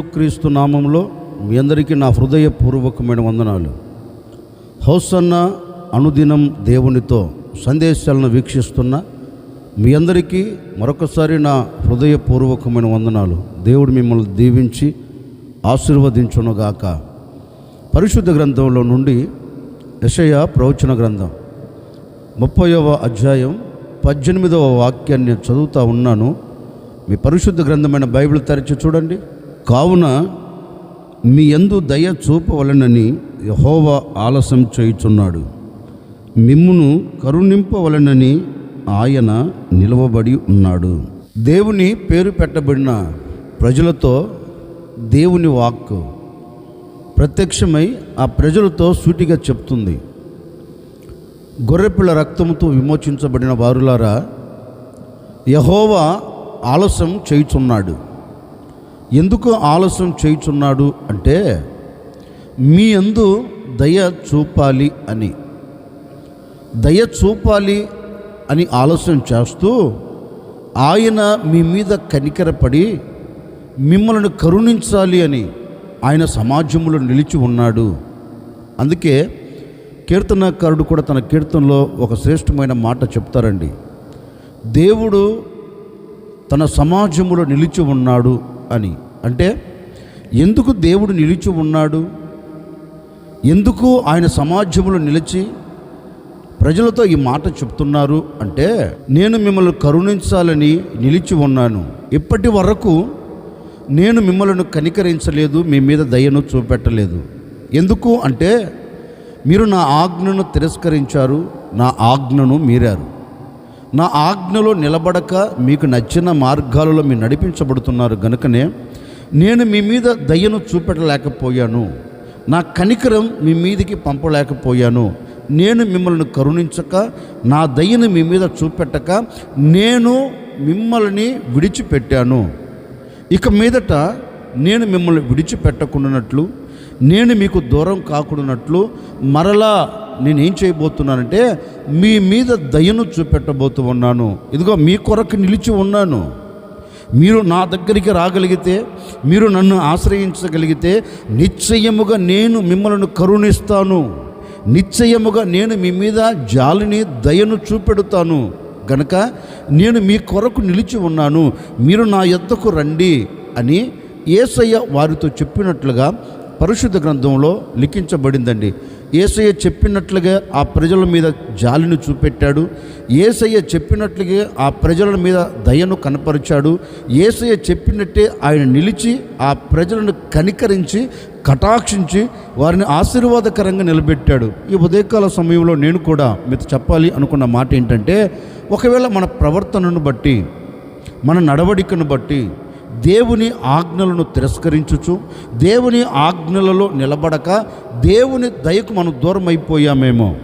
యేసుక్రీస్తు నామంలో మీ అందరికీ నా హృదయపూర్వకమైన వందనాలు. హౌసన్న అనుదినం దేవునితో సందేశాలను వీక్షిస్తున్న మీ అందరికీ మరొకసారి నా హృదయపూర్వకమైన వందనాలు. దేవుడు మిమ్మల్ని దీవించి ఆశీర్వదించునుగాక. పరిశుద్ధ గ్రంథంలో నుండి యషయ ప్రవచన గ్రంథం ముప్పైవ అధ్యాయం పద్దెనిమిదవ వాక్యాన్ని చదువుతూ ఉన్నాను. మీ పరిశుద్ధ గ్రంథమైన బైబిల్ తెరచి చూడండి. కావున మీ యందు దయ చూపవలనని యహోవా ఆలస్యం చేయుచున్నాడు. మిమ్మును కరుణింపవలనని ఆయన నిలవబడి ఉన్నాడు. దేవుని పేరు పెట్టబడిన ప్రజలతో దేవుని వాక్కు ప్రత్యక్షమై ఆ ప్రజలతో సూటిగా చెప్తుంది. గొర్రెపిల్ల రక్తముతో విమోచించబడిన వారులారా యహోవా ఆలస్యం చేయుచున్నాడు. ఎందుకు ఆలస్యం చేయుచున్నాడు అంటే మీ అందు దయ చూపాలి అని. దయ చూపాలి అని ఆలస్యం చేస్తూ ఆయన మీ మీద కనికరపడి మిమ్మల్ని కరుణించాలి అని ఆయన సమాజంలో నిలిచి ఉన్నాడు. అందుకే కీర్తనకారుడు కూడా తన కీర్తనలో ఒక శ్రేష్టమైన మాట చెప్తారండి. దేవుడు తన సమాజంలో నిలిచి ఉన్నాడు అని. అంటే ఎందుకు దేవుడు నిలిచి ఉన్నాడు? ఎందుకు ఆయన సమాజంలో నిలిచి ప్రజలతో ఈ మాట చెప్తున్నారు? అంటే నేను మిమ్మల్ని కరుణించాలని నిలిచి ఉన్నాను. ఇప్పటి వరకు నేను మిమ్మల్ని కనికరించలేదు మీ మీద దయను చూపెట్టలేదు. ఎందుకు? అంటే మీరు నా ఆజ్ఞను తిరస్కరించారు నా ఆజ్ఞను మీరారు. నా ఆజ్ఞలో నిలబడక మీకు నచ్చిన మార్గాలలో మీరు నడిపించబడుతున్నారు గనుకనే నేను మీ మీద దయను చూపెట్టలేకపోయాను. నా కనికరం మీ మీదికి పంపలేకపోయాను. నేను మిమ్మల్ని కరుణించక నా దయను మీ మీద చూపెట్టక నేను మిమ్మల్ని విడిచిపెట్టాను. ఇక మీదట నేను మిమ్మల్ని విడిచిపెట్టకుండానట్లు నేను మీకు దూరం కాకుండానట్లు మరలా నేనేం చేయబోతున్నానంటే మీ మీద దయను చూపెట్టబోతూ ఉన్నాను. ఇదిగో మీ కొరకు నిలిచి ఉన్నాను. మీరు నా దగ్గరికి రాగలిగితే మీరు నన్ను ఆశ్రయించగలిగితే నిశ్చయముగా నేను మిమ్మల్ని కరుణిస్తాను. నిశ్చయముగా నేను మీ మీద జాలిని దయను చూపెడుతాను. గనక నేను మీ కొరకు నిలిచి ఉన్నాను మీరు నా ఎద్దకు రండి అని ఏసయ్య వారితో చెప్పినట్లుగా పరిశుద్ధ గ్రంథంలో లిఖించబడిందండి. ఏసయ్య చెప్పినట్లుగా ఆ ప్రజల మీద జాలిని చూపెట్టాడు. ఏసయ్య చెప్పినట్లుగా ఆ ప్రజల మీద దయను కనపరిచాడు. ఏసయ్య చెప్పినట్టే ఆయన నిలిచి ఆ ప్రజలను కనికరించి కటాక్షించి వారిని ఆశీర్వాదకరంగా నిలబెట్టాడు. ఈ ఉదయకాల సమయంలో నేను కూడా మీతో చెప్పాలి అనుకున్న మాట ఏంటంటే ఒకవేళ మన ప్రవర్తనను బట్టి మన నడవడికను బట్టి దేవుని ఆజ్ఞలను తిరస్కరించుచు దేవుని ఆజ్ఞలలో నిలబడక దేవుని దయకు మనం దూరం అయిపోయామేమో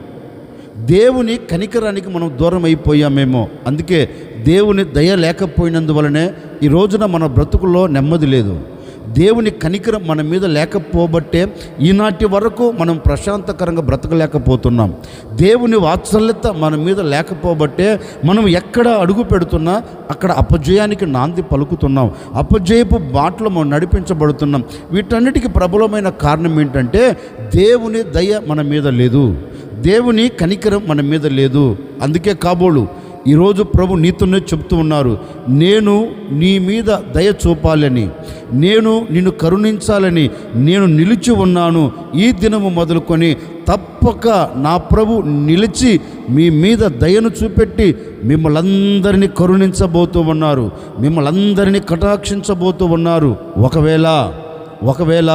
దేవుని కనికరానికి మనం దూరం అయిపోయామేమో అందుకే దేవుని దయ లేకపోయినందువలనే ఈ రోజున మన బ్రతుకుల్లో నెమ్మది లేదు. దేవుని కనికరం మన మీద లేకపోబట్టే ఈనాటి వరకు మనం ప్రశాంతకరంగా బ్రతకలేకపోతున్నాం. దేవుని వాత్సల్యత మన మీద లేకపోబట్టే మనం ఎక్కడ అడుగు పెడుతున్నా అక్కడ అపజయానికి నాంది పలుకుతున్నాం. అపజయపు బాటలు మనం నడిపించబడుతున్నాం. వీటన్నిటికీ ప్రబలమైన కారణం ఏంటంటే దేవుని దయ మన మీద లేదు. దేవుని కనికరం మన మీద లేదు. అందుకే కాబోలు ఈరోజు ప్రభు నీతోనే చెప్తూ ఉన్నారు నేను నీ మీద దయ చూపాలని నేను నిన్ను కరుణించాలని నేను నిలిచి ఉన్నాను ఈ దినము మొదలుకొని తప్పక నా ప్రభు నిలిచి మీ మీద దయను చూపెట్టి మిమ్మల్ందరినీ కరుణించబోతూ ఉన్నారు మిమ్మల్ందరినీ కటాక్షించబోతూ ఉన్నారు. ఒకవేళ ఒకవేళ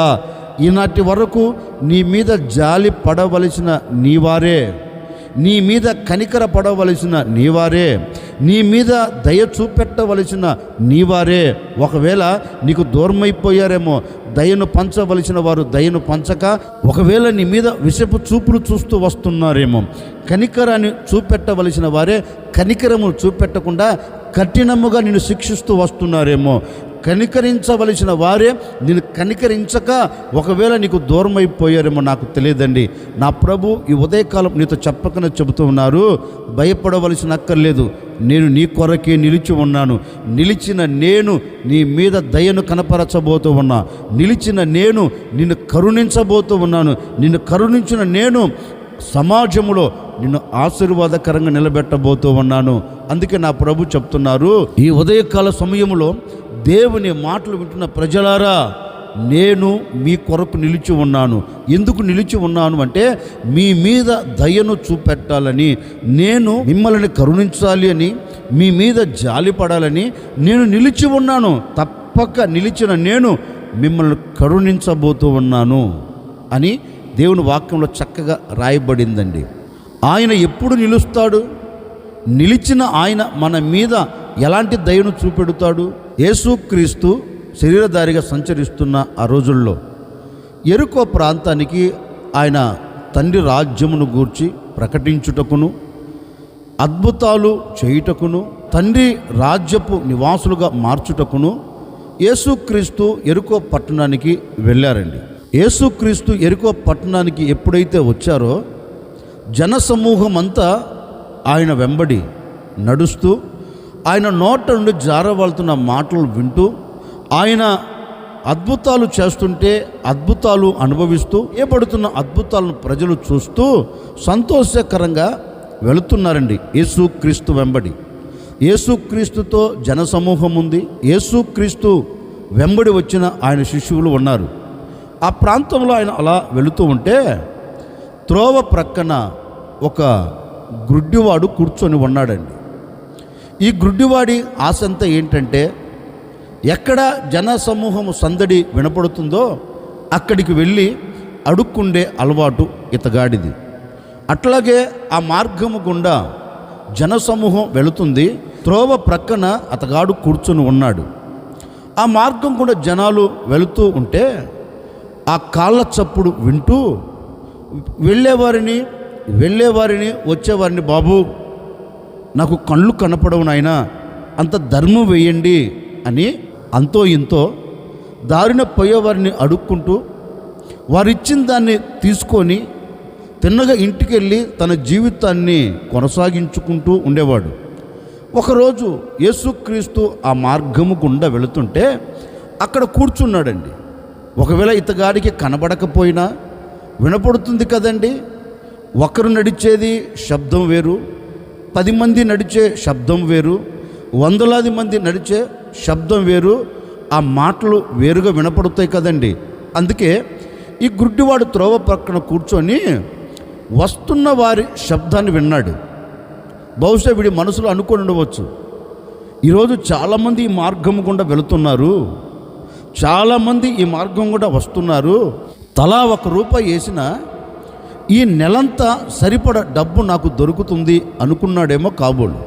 ఈనాటి వరకు నీ మీద జాలి పడవలసిన నీవారే. నీ మీద కనికర పడవలసిన నీవారే నీ మీద దయ చూపెట్టవలసిన నీవారే. ఒకవేళ నీకు దూరమైపోయారేమో దయను పంచవలసిన వారు దయను పంచక ఒకవేళ నీ మీద విషపు చూపులు చూస్తూ వస్తున్నారేమో కనికరాన్ని చూపెట్టవలసిన వారే కనికరము చూపెట్టకుండా కఠినముగా నిన్ను శిక్షిస్తూ వస్తున్నారేమో. కనికరించవలసిన వారే నేను కనికరించక ఒకవేళ నీకు దూరం అయిపోయారేమో నాకు తెలియదండి. నా ప్రభు ఈ ఉదయకాలం నీతో చెప్పకనే చెబుతూ ఉన్నారు. భయపడవలసిన అక్కర్లేదు. నేను నీ కొరకే నిలిచి ఉన్నాను. నిలిచిన నేను నీ మీద దయను కనపరచబోతూ ఉన్నా. నిలిచిన నేను నిన్ను కరుణించబోతూ ఉన్నాను. నిన్ను కరుణించిన నేను సమాజంలో నిన్ను ఆశీర్వాదకరంగా నిలబెట్టబోతూ ఉన్నాను. అందుకే నా ప్రభు చెప్తున్నారు ఈ ఉదయకాల సమయంలో దేవుని మాటలు వింటున్న ప్రజలారా నేను మీ కొరకు నిలిచి ఉన్నాను. ఎందుకు నిలిచి ఉన్నాను అంటే మీ మీద దయను చూపెట్టాలని నేను మిమ్మల్ని కరుణించాలి అని మీ మీద జాలిపడాలని నేను నిలిచి ఉన్నాను. తప్పక నిలిచిన నేను మిమ్మల్ని కరుణించబోతూ ఉన్నాను అని దేవుని వాక్యంలో చక్కగా రాయబడిందండి. ఆయన ఎప్పుడు నిలుస్తాడు? నిలిచిన ఆయన మన మీద ఎలాంటి దయను చూపెడుతాడు? యేసుక్రీస్తు శరీరధారిగా సంచరిస్తున్న ఆ రోజుల్లో ఎరుకో ప్రాంతానికి ఆయన తండ్రి రాజ్యమును గూర్చి ప్రకటించుటకును అద్భుతాలు చేయుటకును తండ్రి రాజ్యపు నివాసులుగా మార్చుటకును యేసుక్రీస్తు ఎరుకో పట్టణానికి వెళ్ళారండి. యేసుక్రీస్తు ఎరుకో పట్టణానికి ఎప్పుడైతే వచ్చారో జనసమూహం అంతా ఆయన వెంబడి నడుస్తూ ఆయన నోట నుండి జారవాళ్తున్న మాటలు వింటూ ఆయన అద్భుతాలు చేస్తుంటే అద్భుతాలు అనుభవిస్తూ ఏపడుతున్న అద్భుతాలను ప్రజలు చూస్తూ సంతోషకరంగా వెళుతున్నారండి. యేసుక్రీస్తు వెంబడి. యేసుక్రీస్తుతో జనసమూహం ఉంది. యేసుక్రీస్తు వెంబడి వచ్చిన ఆయన శిష్యువులు ఉన్నారు. ఆ ప్రాంతంలో ఆయన అలా వెళుతూ ఉంటే త్రోవ ప్రక్కన ఒక గ్రుడ్డివాడు కూర్చొని ఉన్నాడండి. ఈ గ్రుడ్డివాడి ఆశ అంతా ఏంటంటే ఎక్కడ జనసమూహము సందడి వినపడుతుందో అక్కడికి వెళ్ళి అడుక్కుండే అలవాటు ఇతగాడిది. అట్లాగే ఆ మార్గము గుండా జనసమూహం వెళుతుంది త్రోవ ప్రక్కన అతగాడు కూర్చొని ఉన్నాడు. ఆ మార్గం కూడా జనాలు వెళుతూ ఉంటే ఆ కాళ్ళ చప్పుడు వింటూ వెళ్ళేవారిని వెళ్ళేవారిని వచ్చేవారిని బాబు నాకు కళ్ళు కనపడవు నాయన అంత ధర్మం వేయండి అని అంతో ఇంతో దారిన పోయేవారిని అడుక్కుంటూ వారిచ్చిన దాన్ని తీసుకొని తిన్నగా ఇంటికి వెళ్ళి తన జీవితాన్ని కొనసాగించుకుంటూ ఉండేవాడు. ఒకరోజు యేసుక్రీస్తు ఆ మార్గము గుండా వెళుతుంటే అక్కడ కూర్చున్నాడండి. ఒకవేళ ఇతగాడికి కనబడకపోయినా వినపడుతుంది కదండి ఒకరు నడిచేది శబ్దం వేరు పది మంది నడిచే శబ్దం వేరు వందలాది మంది నడిచే శబ్దం వేరు ఆ మాటలు వేరుగా వినపడుతాయి కదండి. అందుకే ఈ గుడ్డివాడు త్రోవ ప్రక్కన కూర్చొని వస్తున్న వారి శబ్దాన్ని విన్నాడు. బహుశా వీడి మనసులో అనుకొని ఉండవచ్చు. ఈరోజు చాలామంది ఈ మార్గం గుండా వెళుతున్నారు. చాలామంది ఈ మార్గం కూడా వస్తున్నారు. తలా ఒక రూపాయి వేసిన ఈ నెలంతా సరిపడ డబ్బు నాకు దొరుకుతుంది అనుకున్నాడేమో కాబోలు.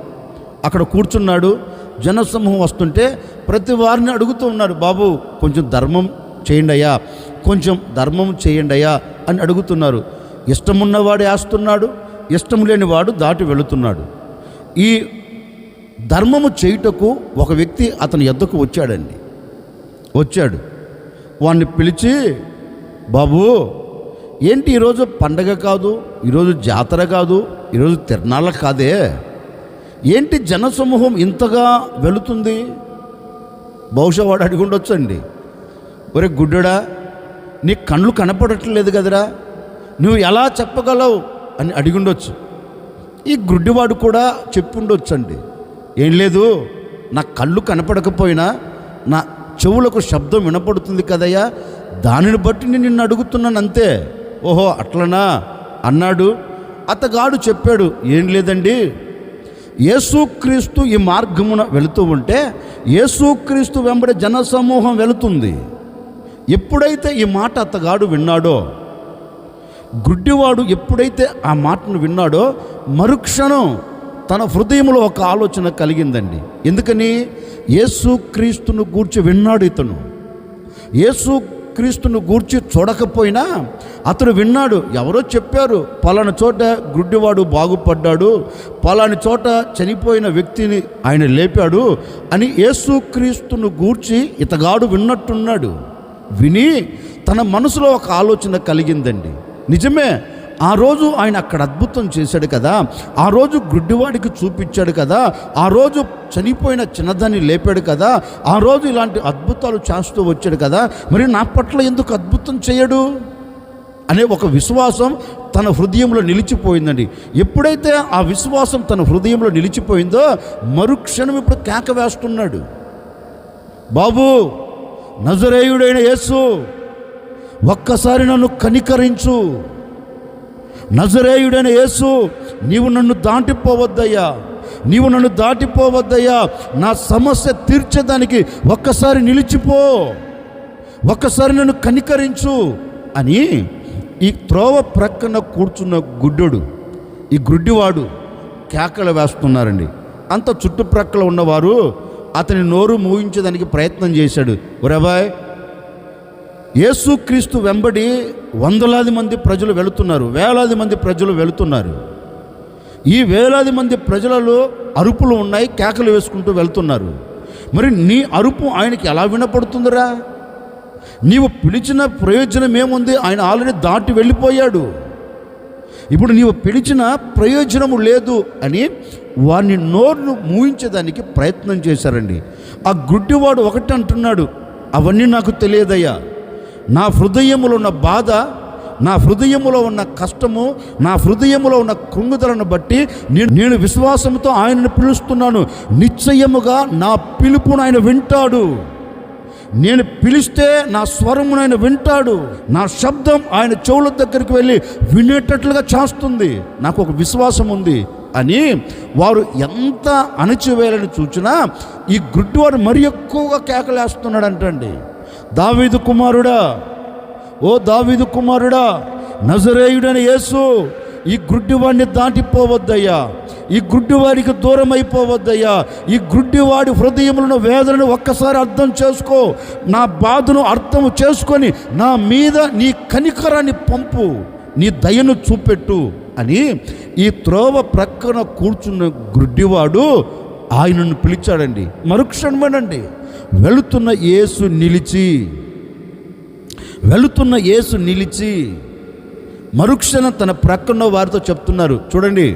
అక్కడ కూర్చున్నాడు జనసమూహం వస్తుంటే ప్రతి వారిని అడుగుతూ ఉన్నాడు బాబు కొంచెం ధర్మం చేయండి అయ్యా కొంచెం ధర్మం చేయండి అయ్యా అని అడుగుతున్నారు. ఇష్టమున్నవాడు వేస్తున్నాడు ఇష్టం లేనివాడు దాటి వెళుతున్నాడు. ఈ ధర్మము చేయుటకు ఒక వ్యక్తి అతని ఎద్దకు వచ్చాడండి. వచ్చాడు. వాడిని పిలిచి బాబు ఏంటి ఈరోజు పండగ కాదు ఈరోజు జాతర కాదు ఈరోజు తిరణాల కాదే? ఏంటి జనసమూహం ఇంతగా వెళుతుంది? బహుశా వాడు అడిగి ఉండొచ్చండి. ఒరే గుడ్డడా నీ కళ్ళు కనపడట్లేదు కదరా? నువ్వు ఎలా చెప్పగలవు అని అడిగి ఉండొచ్చు. ఈ గుడ్డివాడు కూడా చెప్పుండొచ్చండి ఏం లేదు నా కళ్ళు కనపడకపోయినా నా చెవులకు శబ్దం వినపడుతుంది కదయ్యా దానిని బట్టి నేను నిన్ను అడుగుతున్నాను అంతే. ఓహో అట్లనా? అన్నాడు. అతగాడు చెప్పాడు ఏం లేదండి. యేసుక్రీస్తు ఈ మార్గమున వెళుతూ ఉంటే యేసుక్రీస్తు వెంబడి జనసమూహం వెళుతుంది. ఎప్పుడైతే ఈ మాట అతగాడు విన్నాడో గుడ్డివాడు ఎప్పుడైతే ఆ మాటను విన్నాడో మరుక్షణం తన హృదయంలో ఒక ఆలోచన కలిగిందండి. ఎందుకని? యేసుక్రీస్తును గూర్చి విన్నాడు ఇతను. క్రీస్తును గూర్చి చూడకపోయినా అతడు విన్నాడు. ఎవరో చెప్పారు పలాని చోట గుడ్డివాడు బాగుపడ్డాడు పలాని చోట చనిపోయిన వ్యక్తిని ఆయన లేపాడు అని యేసుక్రీస్తును గూర్చి ఇతగాడు విన్నట్టున్నాడు. విని తన మనసులో ఒక ఆలోచన కలిగిందండి. నిజమే ఆ రోజు ఆయన అక్కడ అద్భుతం చేశాడు కదా. ఆ రోజు గుడ్డివాడికి చూపించాడు కదా. ఆ రోజు చనిపోయిన చిన్నదాన్ని లేపాడు కదా. ఆ రోజు ఇలాంటి అద్భుతాలు చేస్తూ వచ్చాడు కదా. మరి నా పట్ల ఎందుకు అద్భుతం చేయడు? అనే ఒక విశ్వాసం తన హృదయంలో నిలిచిపోయిందండి. ఎప్పుడైతే ఆ విశ్వాసం తన హృదయంలో నిలిచిపోయిందో మరుక్షణం ఇప్పుడు కేక వేస్తున్నాడు. బాబు నజరేయుడైన యేసు ఒక్కసారి నన్ను కనికరించు. నజరేయుడైన యేసు నీవు నన్ను దాటిపోవద్దయ్యా. నీవు నన్ను దాటిపోవద్దయ్యా. నా సమస్య తీర్చేదానికి ఒక్కసారి నిలిచిపో. ఒక్కసారి నన్ను కనికరించు అని ఈ త్రోవ ప్రక్కన కూర్చున్న గుడ్డోడు ఈ గుడ్డివాడు కేకలు వేస్తున్నారండి. అంత చుట్టుప్రక్కల ఉన్నవారు అతని నోరు మూయించడానికి ప్రయత్నం చేశాడు. ఒరేబాయ్ యేసుక్రీస్తు వెంబడి వందలాది మంది ప్రజలు వెళుతున్నారు వేలాది మంది ప్రజలు వెళుతున్నారు. ఈ వేలాది మంది ప్రజలలో అరుపులు ఉన్నాయి కేకలు వేసుకుంటూ వెళ్తున్నారు. మరి నీ అరుపు ఆయనకి ఎలా వినపడుతుందిరా? నీవు పిలిచిన ప్రయోజనం ఏముంది? ఆయన ఆల్రెడీ దాటి వెళ్ళిపోయాడు. ఇప్పుడు నీవు పిలిచిన ప్రయోజనము లేదు అని వారిని నోరును మూయించడానికి ప్రయత్నం చేశారండి. ఆ గుడ్డివాడు ఒకటి అంటున్నాడు అవన్నీ నాకు తెలియదయ్యా. నా హృదయములో ఉన్న బాధ నా హృదయములో ఉన్న కష్టము నా హృదయములో ఉన్న కృంగుదలను బట్టి నేను నేను విశ్వాసంతో ఆయనను పిలుస్తున్నాను. నిశ్చయముగా నా పిలుపును ఆయన వింటాడు. నేను పిలిస్తే నా స్వరమును ఆయన వింటాడు. నా శబ్దం ఆయన చెవుల దగ్గరికి వెళ్ళి వినేటట్లుగా చేస్తుంది. నాకు ఒక విశ్వాసం ఉంది అని వారు ఎంత అణచివేయాలని చూచినా ఈ గుడ్డివాడు మరి ఎక్కువగా కేకలేస్తున్నాడు అంటండి దావీదు కుమారుడా ఓ దావీదు కుమారుడా నజరేయుడని యేసు ఈ గుడ్డివాడిని దాటిపోవద్దయ్యా. ఈ గుడ్డివాడికి దూరం అయిపోవద్దయ్యా ఈ గుడ్డివాడి హృదయంలో వేదనను ఒక్కసారి అర్థం చేసుకో. నా బాధను అర్థం చేసుకొని నా మీద నీ కనికరాన్ని పంపు. నీ దయను చూపెట్టు అని ఈ త్రోవ ప్రక్కన కూర్చున్న గుడ్డివాడు ఆయనను పిలిచాడండి. మరుక్షణమేనండి. వెళుతున్న యేసు నిలిచి వెళుతున్న యేసు నిలిచి మరుక్షణ తన ప్రక్కన వారితో చెప్తున్నారు. చూడండి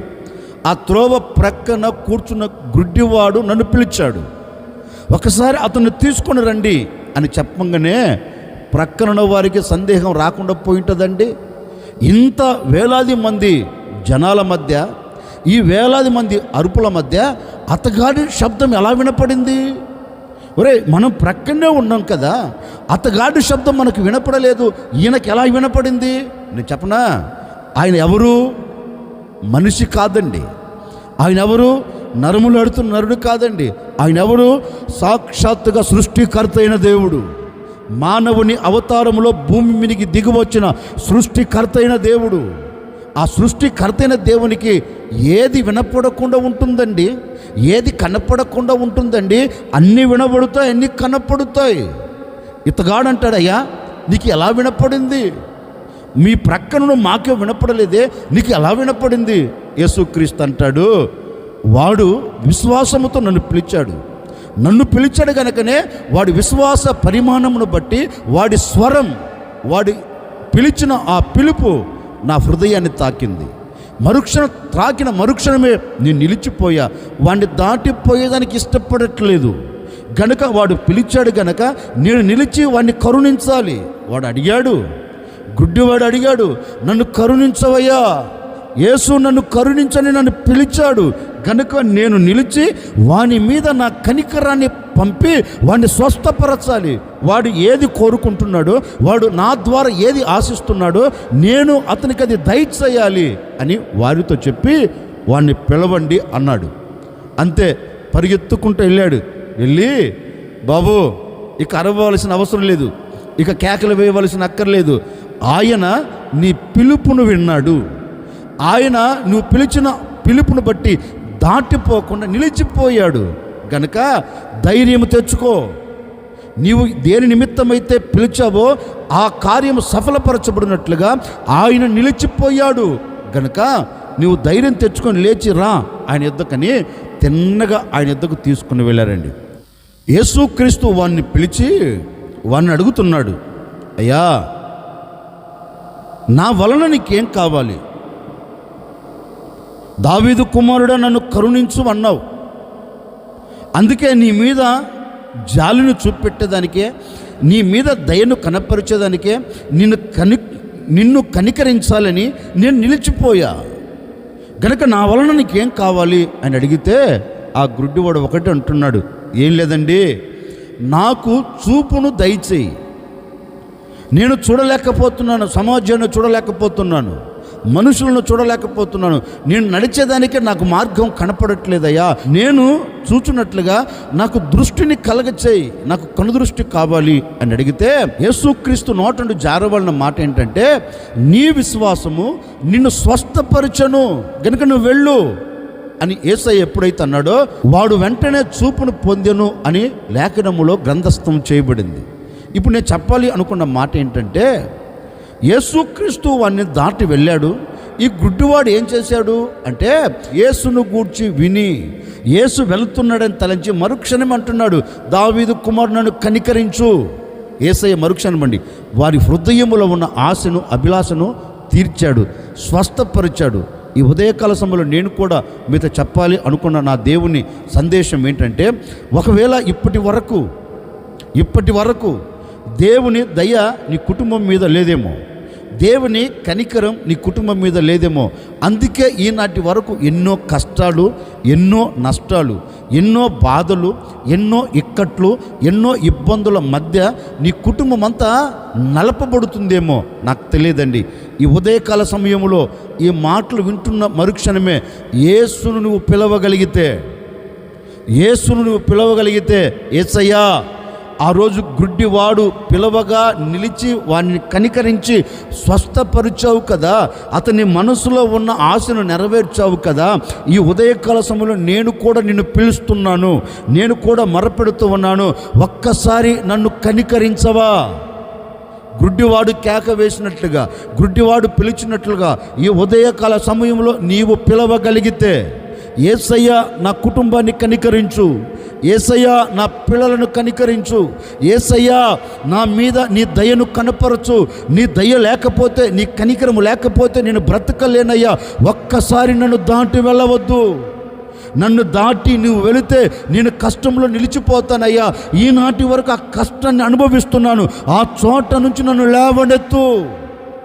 ఆ త్రోవ ప్రక్కన కూర్చున్న గుడ్డివాడు నన్ను పిలిచాడు. ఒకసారి అతన్ని తీసుకొని రండి అని చెప్పంగానే ప్రక్కన వారికి సందేహం రాకుండా పోయింటుందండి. ఇంత వేలాది మంది జనాల మధ్య ఈ వేలాది మంది అరుపుల మధ్య అతగాడి శబ్దం ఎలా వినపడింది? ఒరే మనం ప్రక్కనే ఉన్నాం కదా. అతగాడి శబ్దం మనకు వినపడలేదు. ఈయనకి ఎలా వినపడింది? నేను చెప్పనా? ఆయన ఎవరు? మనిషి కాదండి. ఆయన ఎవరు? నరములు అడుతున్న నరుడు కాదండి. ఆయన ఎవరు? సాక్షాత్తుగా సృష్టికర్త అయిన దేవుడు. మానవుని అవతారములో భూమి మీదకి దిగువచ్చిన సృష్టికర్త అయిన దేవుడు. ఆ సృష్టికర్త అయిన దేవునికి ఏది వినపడకుండా ఉంటుందండి? ఏది కనపడకుండా ఉంటుందండి? అన్నీ వినబడుతాయి అన్నీ కనపడుతాయి. ఇతగాడంటాడయ్యా నీకు ఎలా వినపడింది? మీ ప్రక్కన మాకే వినపడలేదే నీకు ఎలా వినపడింది? యేసుక్రీస్తు అంటాడు వాడు విశ్వాసముతో నన్ను పిలిచాడు. నన్ను పిలిచాడు కనుకనే వాడి విశ్వాస పరిమాణమును బట్టి వాడి స్వరం వాడి పిలిచిన ఆ పిలుపు నా హృదయాన్ని తాకింది. మరుక్షణం త్రాకిన మరుక్షణమే నేను నిలిచిపోయా. వాడిని దాటిపోయేదానికి ఇష్టపడట్లేదు. గనుక వాడు పిలిచాడు గనక నేను నిలిచి వాడిని కరుణించాలి. వాడు అడిగాడు గుడ్డివాడు అడిగాడు నన్ను కరుణించవయ్యా. యేసు నన్ను కరుణించని నన్ను పిలిచాడు. గనుక నేను నిలిచి వాని మీద నా కనికరాన్ని పంపి వాడిని స్వస్థపరచాలి. వాడు ఏది కోరుకుంటున్నాడో వాడు నా ద్వారా ఏది ఆశిస్తున్నాడో నేను అతనికి అది దయచేయాలి అని వారితో చెప్పి వాడిని పిలవండి అన్నాడు. అంతే పరిగెత్తుకుంటూ వెళ్ళాడు. వెళ్ళి బాబు ఇక అరవవలసిన అవసరం లేదు. ఇక కేకలు వేయవలసిన అక్కర్లేదు. ఆయన నీ పిలుపును విన్నాడు. ఆయన నువ్వు పిలిచిన పిలుపును బట్టి దాటిపోకుండా నిలిచిపోయాడు. గనక ధైర్యం తెచ్చుకో. నీవు దేని నిమిత్తమైతే పిలిచావో ఆ కార్యం సఫలపరచబడినట్లుగా ఆయన నిలిచిపోయాడు. గనక నీవు ధైర్యం తెచ్చుకొని లేచి రా. ఆయన ఎద్దకని తిన్నగా ఆయన ఎద్దకు తీసుకుని వెళ్ళారండి. యేసుక్రీస్తు వాడిని పిలిచి వాడిని అడుగుతున్నాడు. అయ్యా నా వలన నీకేం కావాలి? దావీదు కుమారుడా నన్ను కరుణించు అన్నావు. అందుకే నీ మీద జాలిని చూపెట్టేదానికే నీ మీద దయను కనపరిచేదానికే నిన్ను కని నిన్ను కనికరించాలని నేను నిలిచిపోయా. గనక నా వలన నీకేం కావాలి అని అడిగితే ఆ గుడ్డివాడు ఒకటి అంటున్నాడు ఏం లేదండి నాకు చూపును దయచేయి. నేను చూడలేకపోతున్నాను సమాజాన్ని చూడలేకపోతున్నాను. మనుషులను చూడలేకపోతున్నాను. నేను నడిచేదానికే నాకు మార్గం కనపడట్లేదయ్యా. నేను చూచున్నట్లుగా నాకు దృష్టిని కలగచేయి. నాకు కనుదృష్టి కావాలి అని అడిగితే యేసుక్రీస్తు నోటండు జారవలన మాట ఏంటంటే నీ విశ్వాసము నిన్ను స్వస్థపరచను. గనుక నువ్వు వెళ్ళు అని ఏసై ఎప్పుడైతే అన్నాడో వాడు వెంటనే చూపును పొందెను అని లేఖనములో గ్రంథస్థం చేయబడింది. ఇప్పుడు నేను చెప్పాలి అనుకున్న మాట ఏంటంటే యేసుక్రీస్తు వాడిని దాటి వెళ్ళాడు. ఈ గుడ్డివాడు ఏం చేశాడు అంటే యేసును గూర్చి విని యేసు వెళుతున్నాడని తలంచి మరుక్షణం అంటున్నాడు. దావీదు కుమారునను కనికరించు. ఏసయ్య మరుక్షణం అండి వారి హృదయములో ఉన్న ఆశను అభిలాషను తీర్చాడు స్వస్థపరిచాడు. ఈ ఉదయకాల సమయంలో నేను కూడా మీతో చెప్పాలి అనుకున్న నా దేవుని సందేశం ఏంటంటే ఒకవేళ ఇప్పటి వరకు ఇప్పటి వరకు దేవుని దయ నీ కుటుంబం మీద లేదేమో. దేవుని కనికరం నీ కుటుంబం మీద లేదేమో. అందుకే ఈనాటి వరకు ఎన్నో కష్టాలు ఎన్నో నష్టాలు ఎన్నో బాధలు ఎన్నో ఇక్కట్లు ఎన్నో ఇబ్బందుల మధ్య నీ కుటుంబం అంతా నలపబడుతుందేమో నాకు తెలియదండి. ఈ ఉదయకాల సమయంలో ఈ మాటలు వింటున్న మరుక్షణమే ఏసును నువ్వు పిలవగలిగితే ఏసును నువ్వు పిలవగలిగితే ఏసయ్యా ఆ రోజు గుడ్డివాడు పిలవగా నిలిచి వాడిని కనికరించి స్వస్థపరిచావు కదా అతని మనసులో ఉన్న ఆశను నెరవేర్చావు కదా ఈ ఉదయకాల సమయంలో నేను కూడా నిన్ను పిలుస్తున్నాను నేను కూడా మరపెడుతూ ఉన్నాను ఒక్కసారి నన్ను కనికరించవా? గుడ్డివాడు కేక వేసినట్లుగా గుడ్డివాడు పిలిచినట్లుగా ఈ ఉదయకాల సమయంలో నీవు పిలవగలిగితే ఏసయ్య నా కుటుంబాన్ని కనికరించు ఏసయ్యా నా పిల్లలను కనికరించు. ఏసయ్యా నా మీద నీ దయను కనపరచు. నీ దయ లేకపోతే నీ కనికరము లేకపోతే నేను బ్రతకలేనయ్యా. ఒక్కసారి నన్ను దాటి వెళ్ళవద్దు. నన్ను దాటి నువ్వు వెళితే నేను కష్టంలో నిలిచిపోతానయ్యా. ఈనాటి వరకు ఆ కష్టాన్ని అనుభవిస్తున్నాను. ఆ చోట నుంచి నన్ను లేవనెత్తు.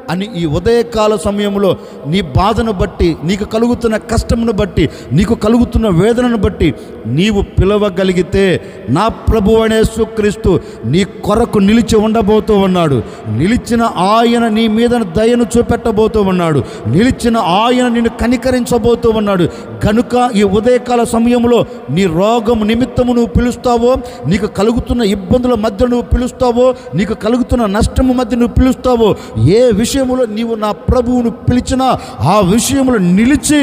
అని ఈ ఉదయకాల సమయంలో నీ బాధను బట్టి నీకు కలుగుతున్న కష్టమును బట్టి నీకు కలుగుతున్న వేదనను బట్టి నీవు పిలవగలిగితే నా ప్రభు అనే సుక్రీస్తు నీ కొరకు నిలిచి ఉండబోతూ ఉన్నాడు. నిలిచిన ఆయన నీ మీద దయను చూపెట్టబోతూ ఉన్నాడు. నిలిచిన ఆయన నిన్ను కనికరించబోతూ ఉన్నాడు. కనుక ఈ ఉదయకాల సమయంలో నీ రోగం నిమిత్తము నువ్వు పిలుస్తావో నీకు కలుగుతున్న ఇబ్బందుల మధ్య నువ్వు పిలుస్తావో నీకు కలుగుతున్న నష్టము మధ్య నువ్వు పిలుస్తావో ఏ విషయం విషయంలో నీవు నా ప్రభువును పిలిచినా ఆ విషయంలో నిలిచి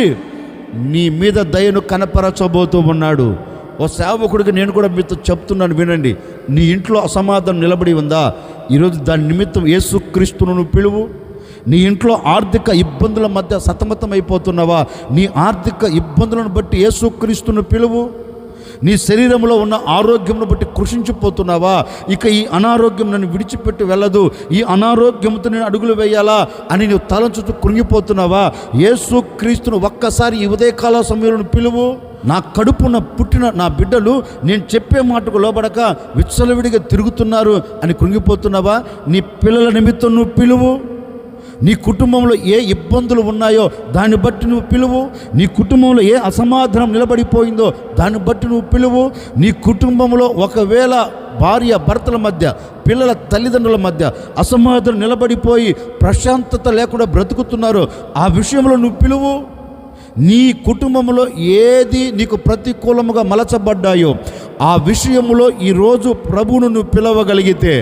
నీ మీద దయను కనపరచబోతూ ఉన్నాడు. ఓ సేవకుడికి నేను కూడా మీతో చెప్తున్నాను వినండి. నీ ఇంట్లో అసమాధానం నిలబడి ఉందా? ఈరోజు దాని నిమిత్తం యేసుక్రీస్తును పిలువు. నీ ఇంట్లో ఆర్థిక ఇబ్బందుల మధ్య సతమతం అయిపోతున్నావా నీ ఆర్థిక ఇబ్బందులను బట్టి యేసుక్రీస్తును పిలువు. నీ శరీరంలో ఉన్న ఆరోగ్యంను బట్టి కృషించిపోతున్నావా? ఇక ఈ అనారోగ్యం నన్ను విడిచిపెట్టి వెళ్ళదు. ఈ అనారోగ్యంతో నేను అడుగులు వేయాలా? అని నువ్వు తలంచుతూ కృంగిపోతున్నావా? యేసు క్రీస్తును ఒక్కసారి ఈ ఉదయకాల సమయంలో పిలువు. నా కడుపున పుట్టిన నా బిడ్డలు నేను చెప్పే మాటకు లోబడక విచ్చలవిడిగా తిరుగుతున్నారు అని కృంగిపోతున్నావా? నీ పిల్లల నిమిత్తం నువ్వు పిలువు. నీ కుటుంబంలో ఏ ఇబ్బందులు ఉన్నాయో దాన్ని బట్టి నువ్వు పిలువు. నీ కుటుంబంలో ఏ అసమాధానం నిలబడిపోయిందో దాన్ని బట్టి నువ్వు పిలువు. నీ కుటుంబంలో ఒకవేళ భార్య భర్తల మధ్య పిల్లల తల్లిదండ్రుల మధ్య అసమాధానం నిలబడిపోయి ప్రశాంతత లేకుండా బ్రతుకుతున్నారో ఆ విషయంలో నువ్వు పిలువు. నీ కుటుంబంలో ఏది నీకు ప్రతికూలముగా మలచబడ్డాయో ఆ విషయంలో ఈరోజు ప్రభువును నువ్వు పిలవగలిగితే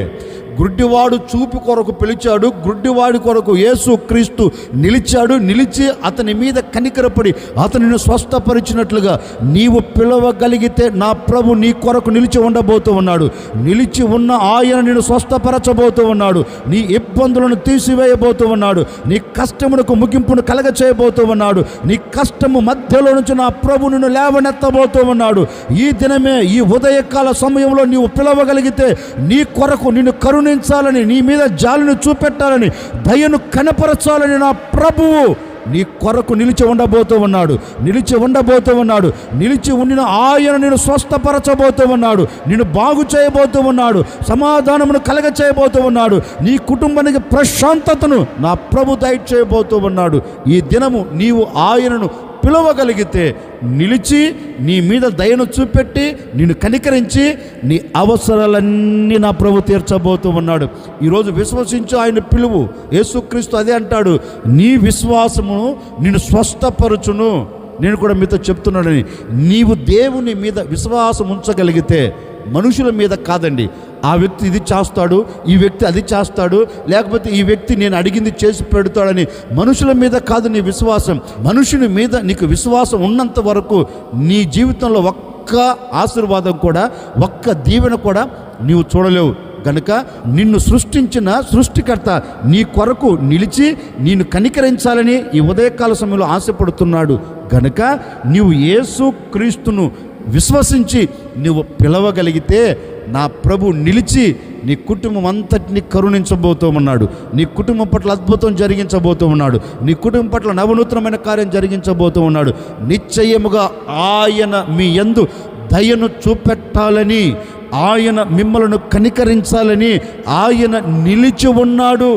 గుడ్డివాడు చూపు కొరకు పిలిచాడు గుడ్డివాడి కొరకు యేసు క్రీస్తు నిలిచాడు నిలిచి అతని మీద కనికరపడి అతనిని స్వస్థపరిచినట్లుగా నీవు పిలవగలిగితే నా ప్రభు నీ కొరకు నిలిచి ఉండబోతూ ఉన్నాడు. నిలిచి ఉన్న ఆయన నిన్ను స్వస్థపరచబోతూ ఉన్నాడు. నీ ఇబ్బందులను తీసివేయబోతూ ఉన్నాడు. నీ కష్టమునకు ముగింపును కలగ చేయబోతూ ఉన్నాడు. నీ కష్టము మధ్యలో నుంచి నా ప్రభు నిన్ను లేవనెత్తబోతూ ఉన్నాడు. ఈ దినమే ఈ ఉదయకాల సమయంలో నీవు పిలవగలిగితే నీ కొరకు నిన్ను కరుణించాలని నీ మీద జాలిని చూపెట్టాలని దయను కనపరచాలని నా ప్రభువు నీ కొరకు నిలిచి ఉండబోతూ ఉన్నాడు. నిలిచి ఉండబోతూ ఉన్నాడు. నిలిచి ఉండిన ఆయన నేను స్వస్థపరచబోతూ ఉన్నాడు. నేను బాగు చేయబోతూ ఉన్నాడు. సమాధానమును కలగ చేయబోతూ ఉన్నాడు. నీ కుటుంబానికి ప్రశాంతతను నా ప్రభు దయచేయబోతూ ఉన్నాడు. ఈ దినము నీవు ఆయనను పిలవగలిగితే నిలిచి నీ మీద దయను చూపెట్టి నిన్ను కనికరించి నీ అవసరాలన్నీ నా ప్రభు తీర్చబోతూ ఉన్నాడు. ఈరోజు విశ్వసించు ఆయన పిలువు. యేసుక్రీస్తు అదే అంటాడు నీ విశ్వాసమును నిన్ను స్వస్థపరచును. నేను కూడా మీతో చెప్తున్నాడని నీవు దేవుని మీద విశ్వాసం ఉంచగలిగితే మనుషుల మీద కాదండి ఆ వ్యక్తి ఇది చేస్తాడు ఈ వ్యక్తి అది చేస్తాడు లేకపోతే ఈ వ్యక్తి నేను అడిగింది చేసి పెడతాడని మనుషుల మీద కాదు నీ విశ్వాసం. మనుషుని మీద నీకు విశ్వాసం ఉన్నంత వరకు నీ జీవితంలో ఒక్క ఆశీర్వాదం కూడా ఒక్క దీవెన కూడా నీవు చూడలేవు. కనుక నిన్ను సృష్టించిన సృష్టికర్త నీ కొరకు నిలిచి నిన్ను కనికరించాలని ఈ ఉదయకాల సమయంలో ఆశపడుతున్నాడు. గనుక నీవు యేసు క్రీస్తును విశ్వసించి నువ్వు పిలవగలిగితే నా ప్రభు నిలిచి నీ కుటుంబం అంతటిని కరుణించబోతూ ఉన్నాడు నీ కుటుంబం పట్ల అద్భుతం జరిగించబోతూ ఉన్నాడు నీ కుటుంబం పట్ల నవనూతనమైన కార్యం జరిగించబోతూ ఉన్నాడు నిశ్చయముగా ఆయన మీ యందు దయను చూపెట్టాలని ఆయన మిమ్మలను కనికరించాలని ఆయన నిలిచి ఉన్నాడు.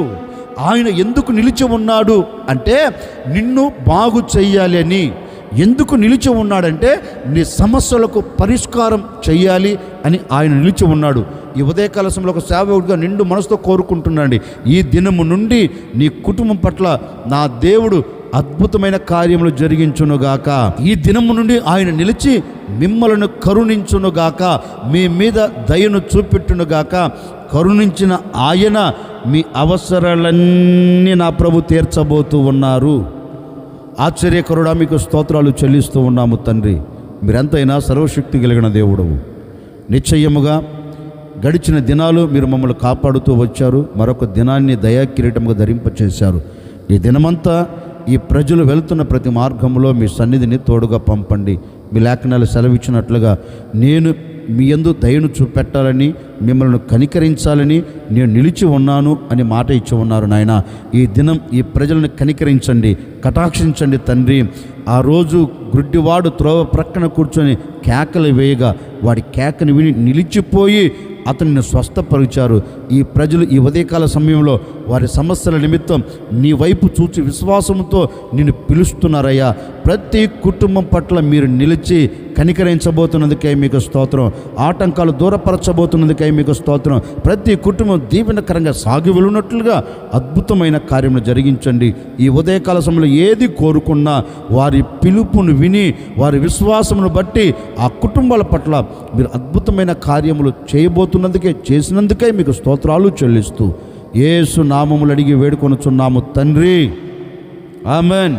ఆయన ఎందుకు నిలిచి ఉన్నాడు అంటే నిన్ను బాగు చెయ్యాలి అని ఎందుకు నిలిచి ఉన్నాడంటే నీ సమస్యలకు పరిష్కారం చెయ్యాలి అని ఆయన నిలిచి ఉన్నాడు. ఈ ఉదయకాల సమయంలో ఒక సేవకుడిగా నిండు మనసుతో కోరుకుంటున్నాండి ఈ దినము నుండి నీ కుటుంబం పట్ల నా దేవుడు అద్భుతమైన కార్యములు జరిగించునుగాక. ఈ దినము నుండి ఆయన నిలిచి మిమ్మలను కరుణించునుగాక. మీ మీద దయను చూపెట్టునుగాక. కరుణించిన ఆయన మీ అవసరాలన్నీ నా ప్రభు తీర్చబోతూ ఉన్నారు. ఆశ్చర్యకరుడా మీకు స్తోత్రాలు చెల్లిస్తూ ఉన్నాము తండ్రి. మీరెంతైనా సర్వశక్తి కలిగిన దేవుడవు. నిశ్చయముగా గడిచిన దినాలు మీరు మమ్మల్ని కాపాడుతూ వచ్చారు. మరొక దినాన్ని దయా కిరీటముగా ధరింపచేశారు. ఈ దినమంతా ఈ ప్రజలు వెళ్తున్న ప్రతి మార్గంలో మీ సన్నిధిని తోడుగా పంపండి. మీ లేఖనాలు సెలవిచ్చినట్లుగా నేను మీ ఎందు దయను చూపెట్టాలని మిమ్మల్ని కనికరించాలని నేను నిలిచి ఉన్నాను అని మాట ఇచ్చి ఉన్నారు నాయన. ఈ దినం ఈ ప్రజలను కనికరించండి కటాక్షించండి తండ్రి. ఆ రోజు గుడ్డివాడు త్రోవ ప్రక్కన కూర్చొని కేకలు వేయగా వాడి కేకని విని నిలిచిపోయి అతనిని స్వస్థపరిచారు. ఈ ప్రజలు ఈ ఉదయకాల సమయంలో వారి సమస్యల నిమిత్తం నీ వైపు చూచి విశ్వాసంతో నిన్ను పిలుస్తున్నారయ్యా. ప్రతి కుటుంబం పట్ల మీరు నిలిచి కనికరించబోతున్నందుకై మీకు స్తోత్రం. ఆటంకాలు దూరపరచబోతున్నందుకై మీకు స్తోత్రం. ప్రతి కుటుంబం దీవెనకరంగా సాగి వెళ్ళినట్లుగా అద్భుతమైన కార్యములు జరిగించండి. ఈ ఉదయకాల సమయంలో ఏది కోరుకున్నా వారి పిలుపును విని వారి విశ్వాసమును బట్టి ఆ కుటుంబాల పట్ల మీరు అద్భుతమైన కార్యములు చేయబోతున్నందుకే చేసినందుకే మీకు స్తోత్రాలు చెల్లిస్తూ ఏసు నామములు అడిగి వేడుకొనుచున్నాము తండ్రి. ఆమెన్.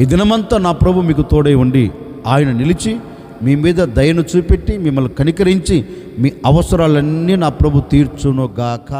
ఈ దినమంతా నా ప్రభు మీకు తోడై ఉండి ఆయన నిలిచి మీ మీద దయను చూపెట్టి మిమ్మల్ని కనికరించి మీ అవసరాలన్నీ నా ప్రభు తీర్చునుగాక